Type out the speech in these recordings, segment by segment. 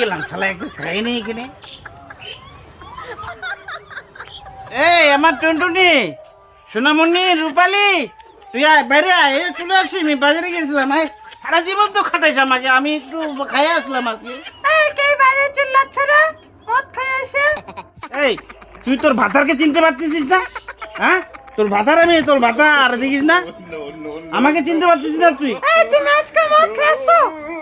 গেলাম শালা একটু খাই নেই এখানে। এই আমার টুনটুনি সোনামণি রূপালি তুই আয় বাইরে আয় চলে আসি আমি বাজারে গেছিলাম আয়। সারা জীবন তো খাটাইছ আমাকে আমি একটু খাই আসলাম আজকে এই কে বাইরে চিল্লাচ্ছে রে? মদ খেয়ে এসে এই তুই তোর ভাতারকে চিনতে পারতেছিস না? হ্যাঁ? তোর ভাতার আমি তোর ভাতার দেখিস না? আমাকে চিনতে পারতেছিস না তুই? তুমি আজকে মদ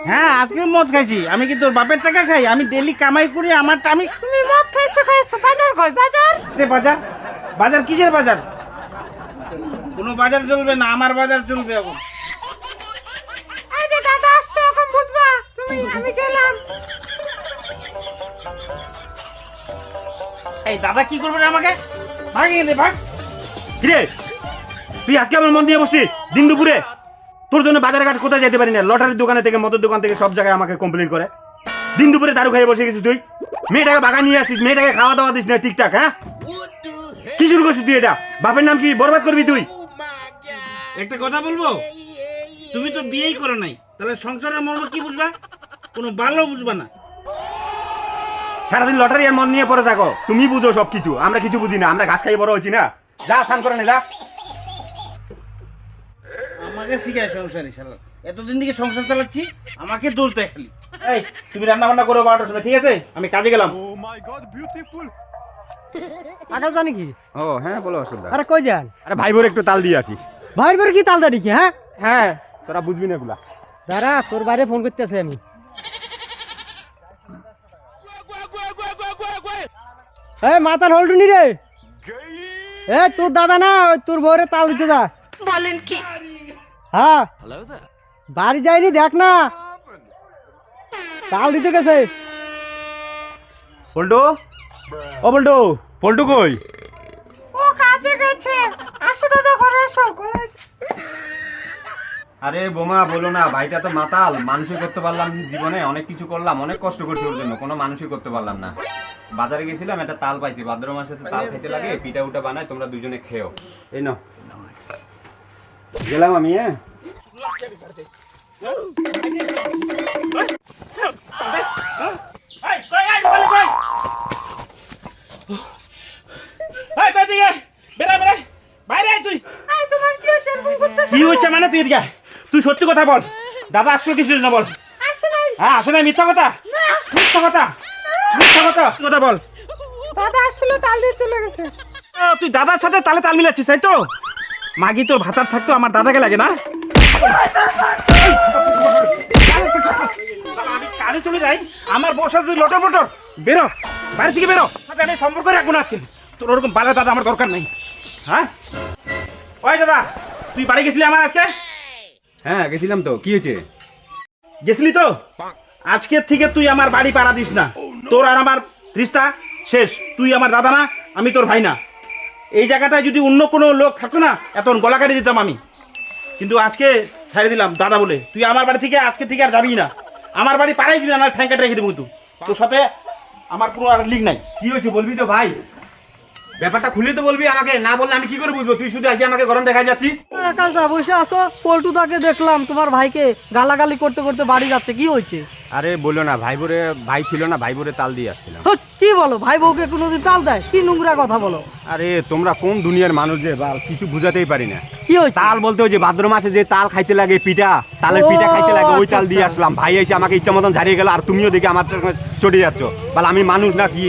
হ্যাঁ আজকে মদ খাইছি। আমি কি তোর বাপের টাকা খাই? আমি ডেলি কামাই করি আমার আমি তুমি মদ খেয়েছো খেয়েছো বাজার কই? বাজার? যে বাজার? বাজার কিসের বাজার? কোনো বাজার চলবে না আমার বাজার চলবে এখন। এই যে দাদা আসছে এখন বুঝবা? তুমি আমি গেলাম। এই দাদা কি করবে রে আমাকে? ভাগ থেকে, ভাগ। কিরে? তুই আজকে আমার মন দিয়ে বসছিস দিন দুপুরে? তোর জন্য বাজার ঘাট কোথায় যেতে পারি না? লটারির দোকানে থেকে মদের দোকান থেকে সব জায়গায় আমাকে কমপ্লেন করে। দিন দুপুরে দারু খাইয়ে বসে গেছিস তুই? মেয়েটাকে বাগান নিয়ে আসিস মেয়েটাকে খাওয়া দাওয়া দিস না ঠিকঠাক হ্যাঁ? কি শুরু করছিস তুই এটা? বাপের নাম কি? বরবাদ করবি তুই? একটা কথা বলব? তুমি তো বিয়েই করো নাই। তাহলে সংসারের মর্ম কি বুঝবা? কোনো ভালো বুঝবা না। সারাদিন লটারি আর মন নিয়ে পড়ে থাকো। তুমি বুঝো সব কিছু আমরা কিছু বুঝি না। আমরা ঘাস খাই বড় হয়েছি না? যা স্নান করে নে যা। আমাকে শিখায় সংসার ইনশাল্লাহ এতদিন থেকে সংসার চালাচ্ছি আমাকে দোষ দেয় খালি। এই তুমি রান্না বান্না করো বারোটার সময় ঠিক আছে? আমি কাজে গেলাম। আকাশ জানি কি? ও হ্যাঁ বলো অসুবিধা আরে কই যান? আরে ভাই বোর একটু তাল দিয়ে আসি। ভাই বের কি তাল কি হ্যাঁ? হ্যাঁ তোরা বুঝবি না এগুলা। দাঁড়া তোর বাইরে ফোন করতেছে আমি। এই মাতাল হোল্ডুনি রে! এ তোর দাদা না ওই তোর বউরে তাল দিতে যা বলেন কি? হ্যাঁ। বাড়ি যায়নি দেখ না। তাল দিতে গেছে। পল্টু? ও পল্টু পল্টু কই? ও কাজে গেছে। আসো দাদা ঘরে এসো ঘরে আরে বোমা বলো না ভাইটা তো মাতাল। মানুষই করতে পারলাম জীবনে অনেক কিছু করলাম অনেক কষ্ট করছি ওর জন্য কোনো মানুষই করতে পারলাম না। বাজারে গেছিলাম একটা তাল পাইছি। ভাদ্র মাসে তো তাল খেতে লাগে পিঠা উঠা বানায় তোমরা দুজনে খেও। এই নাও। গেলাম আমি হ্যাঁ? কি হচ্ছে? মানে তুই এদিকে। তুই সত্যি কথা বল। দাদা আসলে কিছু না বল? হ্যাঁ আসলে মিথ্যা কথা। মিথ্যা কথা। মিথ্যা কথা কথা বল। দাদা আসলে তাল দিয়ে চলে গেছে। তুই দাদার সাথে তালে তাল মিলাচ্ছিস তাই তো? মাগি তোর ভাতার থাকতো আমার দাদাকে লাগে না? আমি কাজে চলে যাই। আমার বসা তুই লটর বটর। বেরো বাড়ি থেকে বেরো। সাথে আমি সম্পর্ক রাখব না আজকে। তোর ওরকম বালা দাদা আমার দরকার নেই। হ্যাঁ? ওই দাদা তুই বাড়ি গেছিলি আমার আজকে? হ্যাঁ গেছিলাম তো। কি হয়েছে? গেছিলি তো? আজকের থেকে তুই আমার বাড়ি পাড়া দিস না। তোর আর আমার রিস্তা শেষ। তুই আমার দাদা না আমি তোর ভাই না। এই জায়গাটায় যদি অন্য কোনো লোক থাকতো না এত গলা কাটি দিতাম আমি। কিন্তু আজকে ছেড়ে দিলাম দাদা বলে। তুই আমার বাড়ি থেকে আজকে থেকে আর যাবি না। আমার বাড়ি পাড়াই দিবি না না ঠ্যাঙ্কা রেখে দেবো তুই তোর সাথে আমার কোনো আর লিঙ্ক নাই। কি হয়েছে বলবি তো ভাই? ব্যাপারটা খুলে তো বলবি আমাকে। না বললে আমি কি করে বুঝব? তুই শুধু আসি আমাকে গরম দেখা যাচ্ছিস। আকাশদা বসে আসো পল্টুদাকে দেখলাম তোমার ভাইকে গালাগালি করতে করতে বাড়ি যাচ্ছে। কি হয়েছে? আরে বলো না ভাই বোরে ভাই ছিল না ভাই বোরে তাল দিয়ে আসছিল হ্যাঁ, কি বলো? ভাই বউকে কোনোদিন তাল দেয়? কি নোংরা কথা বলো? আরে তোমরা কোন দুনিয়ার মানুষ যে বা কিছু বুঝাতেই পারি না। কি হয়েছে? তাল বলতে ওই যে ভাদ্র মাসে যে তাল খাইতে লাগে পিঠা তালের ও, পিঠা খাইতে লাগে ওই আচ্ছা, চাল দিয়ে আচ্ছা। আসলাম। ভাই এসে আমাকে ইচ্ছা মতন ঝাড়িয়ে গেল আর তুমিও দেখে আমার চটে যাচ্ছ বল আমি মানুষ না কি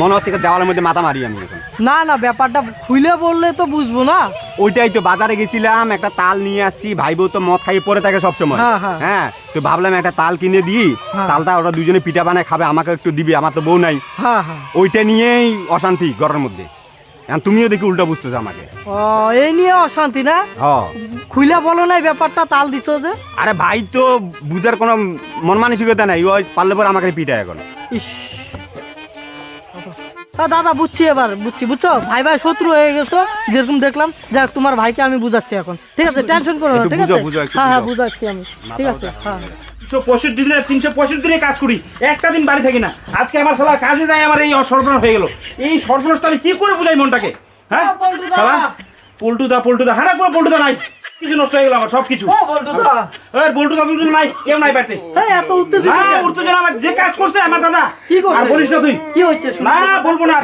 মনে হচ্ছে দেওয়ালের মধ্যে মাথা মারি আমি এখন। না না ব্যাপারটা খুলে বললে তো বুঝব না। ওইটাই তো বাজারে গেছিলাম একটা তাল নিয়ে আসছি ভাই বউ তো মদ খাইয়ে পরে থাকে সবসময়। হ্যাঁ, হ্যাঁ। হ্যাঁ তো ভাবলাম একটা তাল কিনে দিই হ্যাঁ। তালটা ওরা দুজনে পিঠা বানায় খাবে আমাকে একটু দিবি আমার তো বউ নাই। ওইটা নিয়েই অশান্তি ঘরের মধ্যে। তুমিও দেখি উল্টা বুঝতেছো আমাকে। ও এই নিয়ে অশান্তি না? খুলে বলো না ব্যাপারটা তাল দিছো যে? আরে ভাই তো বুঝার কোনো মন মানসিকতা নাই ওই পারলে পরে আমাকে পিঠা এখন। ইস। দাদা বুঝছি এবার বুঝছি বুঝছ? ভাই ভাই শত্রু হয়ে গেছো যেরকম দেখলাম। যাক তোমার ভাইকে আমি বুঝাচ্ছি এখন। ঠিক আছে টেনশন করো না ঠিক আছে? হ্যাঁ হ্যাঁ বুঝাচ্ছি আমি। ঠিক আছে হ্যাঁ। তিনশো পঁয়ষট্টি দিনে তিনশো পঁয়ষট্টি দিনে কাজ করি। একটা দিন বাড়ি থাকি না। আজকে আমার শালা কাজে যায় আমার এই সর্বনাশ হয়ে গেল। এই সর্বনাশটা আমি কি করে বুঝাই মনটাকে? হ্যাঁ? ও, পল্টুদা। পল্টুদা পল্টুদা হারা করে পল্টুদা নাই। কিছু নষ্ট হয়ে গেল আমার সব কিছু ও বল্টু দা ওই বল্টু দাদু নাই কেউ নাই বাড়িতে। এত উত্তেজিত উত্তেজনা আমার যে কাজ করছে আমার দাদা। কি করছে? আর বলিস না তুই। কি হচ্ছে না বলব না।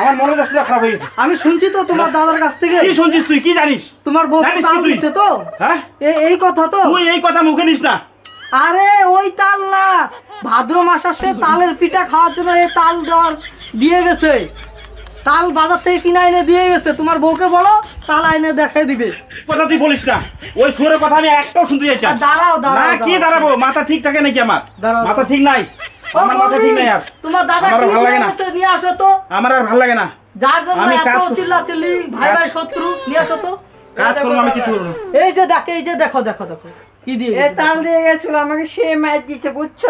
আমার মনে খারাপ হয়ে আমি শুনছি তো তোমার দাদার কাছ থেকে। কি শুনছিস তুই? কি জানিস? তোমার বউ জানিস তাল দিচ্ছে তো? হ্যাঁ? এই কথা তো? তুই এই কথা মুখে নিস না। আরে ওই তাল না। ভাদ্র মাস আসছে তালের পিঠা খাওয়ার জন্য এই তাল দেওয়ার দিয়ে গেছে। তাল বাজার থেকে কিনা এনে দিয়ে গেছে তোমার বউকে বলো তাল আইনে দেখাই দিবে। কথা তুই বলিস না। ওই সুরের কথা আমি একটাও শুনতে চাইছি আর দাঁড়াও না দাঁড়াও। কি দাঁড়াবো? মাথা ঠিক থাকে নাকি আমার? দাঁড়াও, মাথা ঠিক নাই? আমার মাথা ঠিক নাই আর। তোমার দাদা কি ভালো লাগে না। নিয়ে আসো তো। আমার আর ভালো লাগে না। যার জন্য এত কাজ চিল্লা চিল্লি ভাই ভাই শত্রু নিয়ে আসো তো। কাজ করব আমি কিছু করব এই যে দেখো এই যে দেখো দেখো দেখো। কি দিয়ে এ তাল দিয়ে গেছিল আমাকে সে ম্যাচ দিচ্ছে বুঝছ?